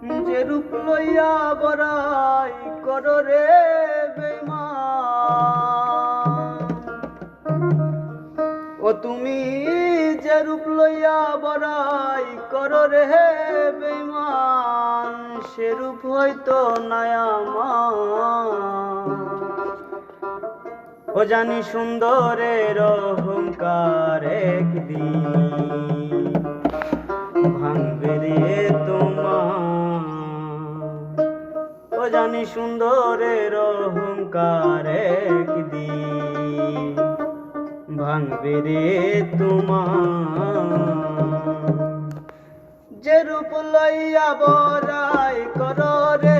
যে রূপ লইয়া বড়াই কর রে বেমান ও তুমি যে রূপ লইয়া বড়াই কর রে বেমান সে রূপ হয়তো নায়ামান ও জানি সুন্দরের অহংকার একদিন ভাঙবে রে তোমার জানি সুন্দরের অহংকার একদিন ভাঙবে রে তোমার। যে রূপ লইয়া বরাই কর রে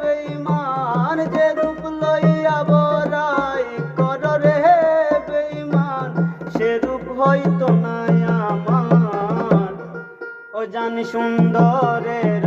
বেঈমান, যে রূপ লইয়া বরাই কর রে বেঈমান, সে রূপ হয়তো নাই আমার। ও জানি সুন্দরের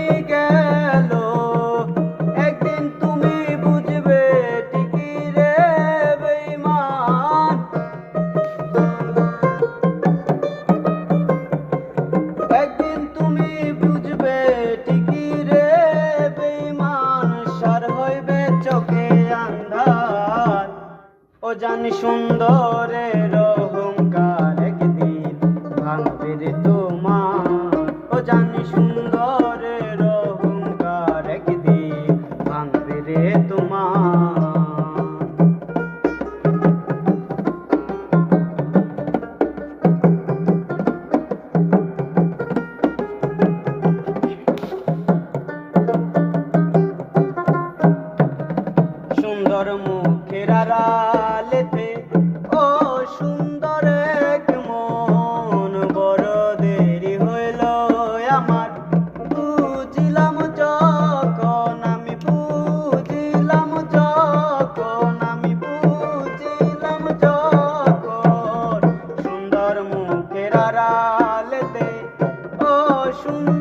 জানি সুন্দরের অহংকার একদিন ভাঙবে রে তোমার। ও জানি সুন্দরের অহংকার একদিন ভাঙবে রে তোমার। সুন্দর মুখের ও সুন্দর এক মন বড় দেরি হইল আমার। বুঝিলাম যখন আমি বুঝিলাম যখন আমি বুঝিলাম যখন সুন্দর মুখের আড়ালেতে ও সুন্দর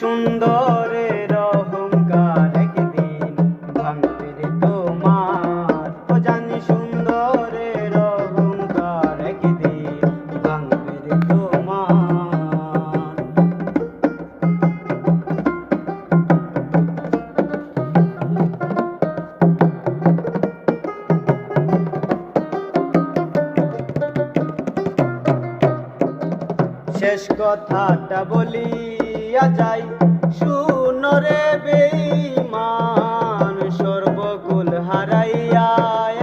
সুন্দরের অহংকার একদিন ভাঙবে রে তোমার। ও জানি সুন্দরের অহংকার একদিন ভাঙবে রে তোমার। শেষ কথাটা বলিয়া যাই। সুনরে বেইমান সর্বকুল হারাইয়া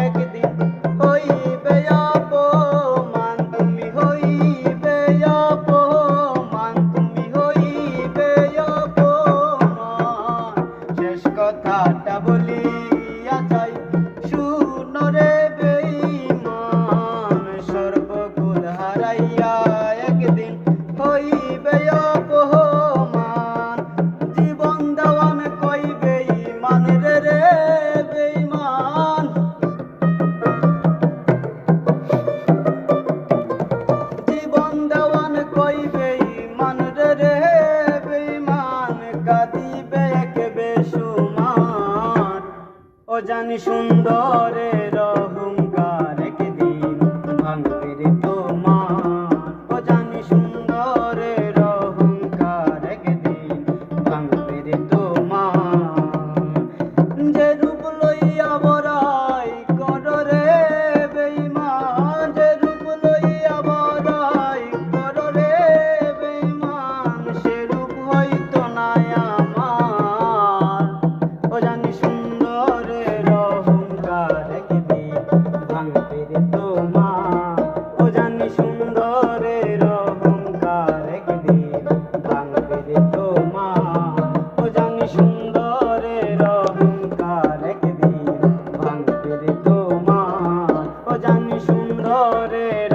একদিন হইবে অপমান, তুমি হইবে অপমান, তুমি হইবে অপমান। শেষ কথাটা বলিয়া জান সুন্দরের অহংকার একদিন ভাঙবে রে তোমার। ও জান সুন্দরের অহংকার একদিন ভাঙবে রে তোমার। যে রূপ বরাই কর রে বেইমান বরাই কর রে বেইমান সে হয়তো ধরে